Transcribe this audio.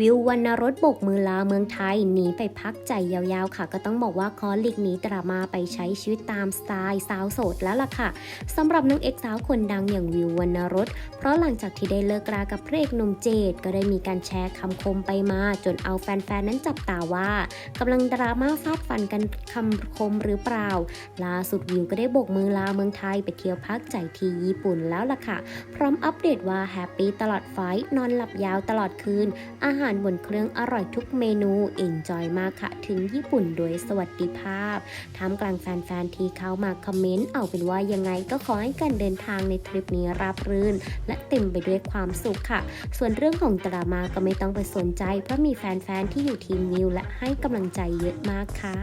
วิววรรณรสบกมือลาเมืองไทยหนีไปพักใจยาวๆค่ะ ก็ต้องบอกว่าขอหลีกหนีดราม่าไปใช้ชีวิตตามสไตล์สาวโสดแล้วล่ะค่ะสำหรับนางเอกสาวคนดังอย่างวิววรรณรสเพราะหลังจากที่ได้เลิกรากับพระเอกหนุ่มเจดก็ได้มีการแชร์คำคมไปมา จนเอาแฟนๆนั้นจับตาว่ากำลังดราม่าฟาดฟันกันคำคมหรือเปล่าล่าสุดวิวก็ได้บกมือลาเมืองไทยไปเที่ยวพักใจที่ญี่ปุ่นแล้วล่ะค่ะ พร้อมอัปเดตว่าแฮปปี้ตลอดไฟท์นอนหลับยาวตลอดคืนอาหารารบนเครื่องอร่อยทุกเมนูเอนจอยมากค่ะ ถึงญี่ปุ่นโดยสวัสดิภาพท่ามกลางแฟนๆที่เข้ามาคอมเมนต์เอาเป็นว่ายังไงก็ขอให้การเดินทางในทริปนี้ราบรื่น และเต็มไปด้วยความสุขค่ะ ส่วนเรื่องของดราม่าก็ไม่ต้องไปสนใจ เพราะมีแฟนๆที่อยู่ทีมนิวและให้กำลังใจเยอะมากค่ะ